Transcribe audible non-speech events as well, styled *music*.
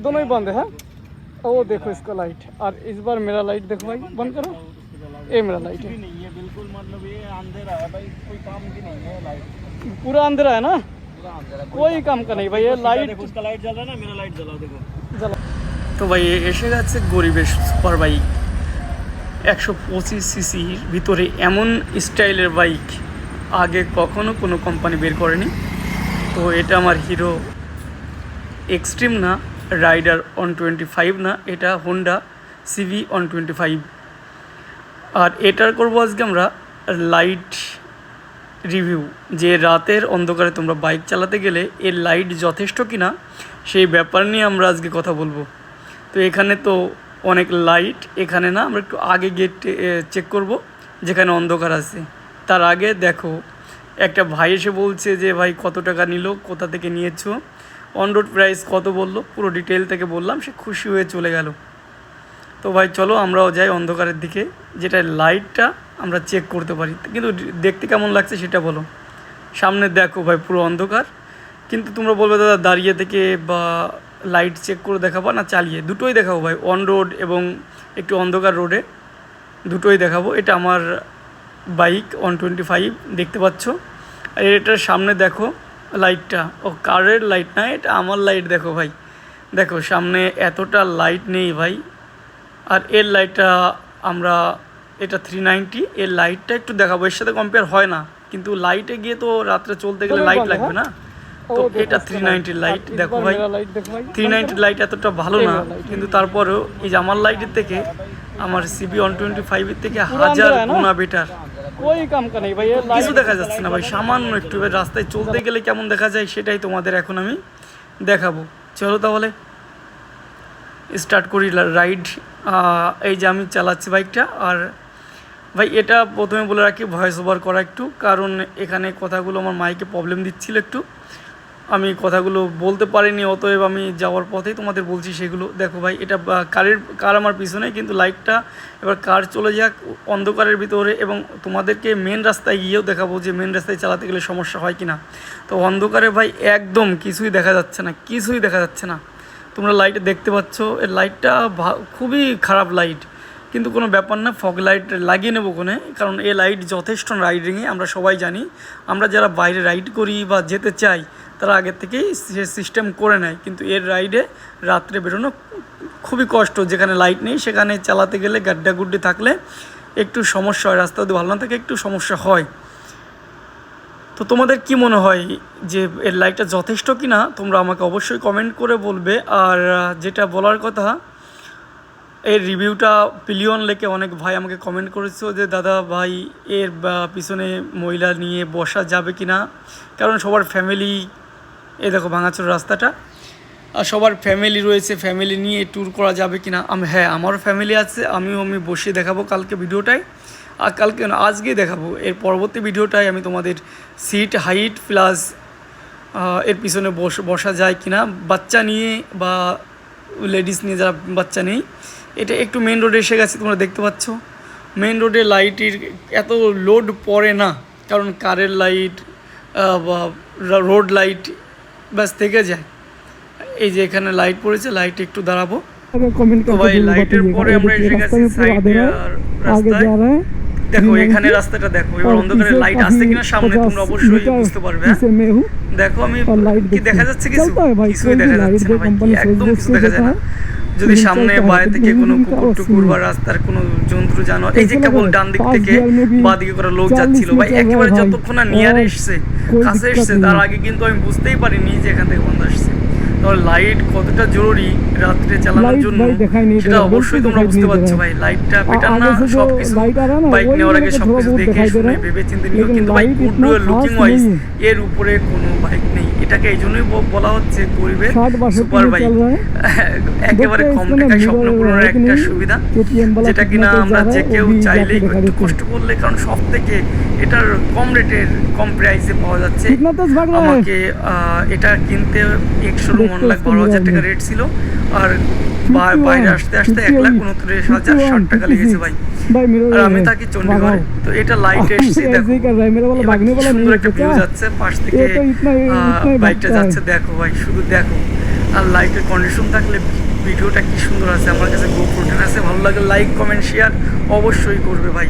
दोनों ही बंद है हाँ? वो देखो इसका लाइट और इस बार मेरा लाइट देखो भाई बंद करो ये मेरा लाइट है नहीं है बिल्कुल मतलब ये अंधेरा है भाई कोई काम की नहीं है लाइट पूरा अंधेरा है ना पूरा अंधेरा कोई काम का नहीं भाई ये लाइट देखो उसका लाइट जल रहा है ना मेरा लाइट जलाओ देखो জ্বালা তো ভাই এসে গেছে গরিবের সুপার বাইক একশো পঁচিশ সিসির ভিতরে এমন স্টাইলের বাইক আগে কখনো কোনো কোম্পানি বের করেনি তো এটা আমার হিরো এক্সট্রিম না রাইডার ওয়ান টোয়েন্টি ফাইভ না, এটা Honda CV one twenty five আর এটার করব আজকে আমরা লাইট রিভিউ যে রাতের অন্ধকারে তোমরা বাইক চালাতে গেলে এর লাইট যথেষ্ট কি না সেই ব্যাপার নিয়ে আমরা আজকে কথা বলব। তো এখানে তো অনেক লাইট এখানে না আমরা একটু আগে গেট চেক করব, যেখানে অন্ধকার আছে। তার আগে দেখো, একটা ভাই এসে বলছে যে, ভাই কত টাকা নিল? কোথা থেকে নিয়েছো? অন রোড প্রাইস কত বলল? পুরো ডিটেল থেকে বললাম, সে খুশি হয়ে চলে গেল। তো ভাই, চলো আমরাও যাই অন্ধকারের দিকে, যেটা লাইটটা আমরা চেক করতে পারি। কিন্তু দেখতে কেমন লাগছে সেটা বলো। সামনে দেখো ভাই, পুরো অন্ধকার। কিন্তু তোমরা বলবে, দাদা, দাঁড়িয়ে থেকে বা লাইট চেক করে দেখাবো না চালিয়ে? দুটোই দেখাবো ভাই অন রোড এবং একটু অন্ধকার রোডে দুটোই দেখাবো। এটা আমার বাইক ওয়ান টোয়েন্টি ফাইভ দেখতে পাচ্ছ। আর এটার সামনে দেখো লাইটটা ও কারের লাইট না এটা আমার লাইট দেখো ভাই। দেখো সামনে এতটা লাইট নেই ভাই। আর এর লাইটটা আমরা এটা থ্রি নাইনটি এর লাইটটা একটু দেখাবো। এর সাথে কম্পেয়ার হয় না। কিন্তু লাইটে গিয়ে তো রাত্রে চলতে গেলে লাইট লাগবে না। তো এটা থ্রি নাইনটির লাইট দেখো ভাই। থ্রি নাইনটির লাইট এতটা ভালো না। কিন্তু তারপরেও এই যে আমার লাইটের থেকে আমার সিবি ওয়ান টোয়েন্টি ফাইভের থেকে হাজার গুণা বেটার কই কাম কা ভাই? কিছু দেখা যাচ্ছে না ভাই সামান্য একটু রাস্তায় চলতে গেলে কেমন দেখা যায় সেটাই তোমাদের এখন আমি দেখাবো। চলো তাহলে স্টার্ট করি রাইড এই যে আমি চালাচ্ছি বাইকটা আর ভাই এটা প্রথমে বলে রাখি ভয়েস ওভার করা একটু কারণ এখানে কথাগুলো আমার মাইকে প্রবলেম দিচ্ছিল একটু। আমি কথাগুলো বলতে পারিনি, অতএব আমি যাওয়ার পথেই তোমাদের বলছি সেগুলো। দেখো ভাই, এটা কারের, কার আমার পিছনে, কিন্তু লাইটটা এবার কার চলে যাক অন্ধকারের ভিতরে এবং তোমাদেরকে মেন রাস্তায় গিয়েও দেখাবো যে মেন রাস্তায় চালাতে গেলে সমস্যা হয় কি না তো অন্ধকারে ভাই, একদম কিছুই দেখা যাচ্ছে না, কিছুই দেখা যাচ্ছে না। তোমরা লাইট দেখতে পাচ্ছ এর লাইটটা খুবই খারাপ লাইট কিন্তু কোনো ব্যাপার না ফগ লাইট লাগিয়ে নেব কোনে কারণ এ লাইট যথেষ্ট রাইডিংয়ে আমরা সবাই জানি। আমরা যারা বাইরে রাইড করি বা যেতে চাই তারা আগের থেকেই সে সিস্টেম করে নেয়। কিন্তু এর রাইডে রাত্রে বেরোনো খুবই কষ্ট। যেখানে লাইট নেই, সেখানে চালাতে গেলে গাড্ডা গুড্ডি থাকলে একটু সমস্যা হয়। রাস্তা যদি ভালো না থাকে, একটু সমস্যা হয়। তো তোমাদের কি মনে হয় যে এর লাইটটা যথেষ্ট কি না তোমরা আমাকে অবশ্যই কমেন্ট করে বলবে। আর, যেটা বলার কথা, এর রিভিউটা পিলিয়ন লেকে অনেক ভাই আমাকে কমেন্ট করেছ যে, দাদা ভাই, এর পিছনে মহিলা নিয়ে বসা যাবে কি না কারণ সবার ফ্যামিলি এ দেখো ভাঙাচোর রাস্তাটা। আর সবার ফ্যামিলি রয়েছে ফ্যামিলি নিয়ে ট্যুর করা যাবে কি না আমি হ্যাঁ আমারও ফ্যামিলি আছে আমিও আমি বসে দেখাবো কালকে ভিডিওটায়। আর কালকে না, আজকেই দেখাবো। এর পরবর্তী ভিডিওটায় আমি তোমাদের সিট হাইট প্লাস এর পিছনে বস বসা যায় কি না বাচ্চা নিয়ে বা লেডিস নিয়ে যারা বাচ্চা নেই এটা একটু মেন রোডে এসে গেছে তোমরা দেখতে পাচ্ছ। মেন রোডে লাইটের এত লোড পড়ে না কারণ কারের লাইট বা রোড লাইট ব্যাস থেকে যায়। এই যে এখানে লাইট পড়েছে লাইট একটু দাঁড়াবো। দেখো এখানে রাস্তাটা দেখো লাইট কিনা সামনে অবশ্যই দেখো আমি দেখা যাচ্ছে কিছু? দেখা যাচ্ছে না একদম দেখা যায় না। যদি সামনে বাইরে থেকে কোনো কুকুর টুকুর বা রাস্তার কোনো জন্তু জানো? এই যে কেবল ডান দিক থেকে বা দিকে করে লোক যাচ্ছিল। ভাই একেবারে যতক্ষণ না নিয়ার এসছে কাছে এসছে তার আগে কিন্তু আমি বুঝতেই পারিনি যে এখান থেকে বন্ধ আসছে। তবে লাইট কতটা জরুরি রাত্রে চালানোর জন্য? সেটা অবশ্যই তোমরা বুঝতে পারছ ভাই। লাইটটা পেটার না সবকিছু বাইক নেওয়ার আগে সবকিছু দেখে শুনে ভেবে চিন্তে নিও কিন্তু ভাই গুড লুকিং ওয়াইজ এর উপরে কোনো বাইক নেই। এটাকে এই জন্যই বলা হচ্ছে পূর্বে সুপার বাইক *laughs* একেবারে কম টাকায় স্বপ্ন পূরণের একটা সুবিধা। যেটা কিনা আমরা যে কেউ চাইলেই একটু কষ্ট করলে কারণ সব থেকে এটার কম রেটের কম প্রাইসে পাওয়া যাচ্ছে। আমাকে এটা কিনতে একশো মন লাখ বারো হাজার টাকা রেট ছিল। আর বাইরে আসতে আসতে এক লাখ উনত্রিশ হাজার ষাট টাকা লেগেছে ভাই। *laughs* পাশ থেকে। যাচ্ছে দেখো ভাই শুধু দেখো। আর লাইটের কন্ডিশন থাকলে ভিডিওটা কি সুন্দর আছে আমার কাছে আছে ভালো লাগে লাইক কমেন্ট শেয়ার অবশ্যই করবে ভাই।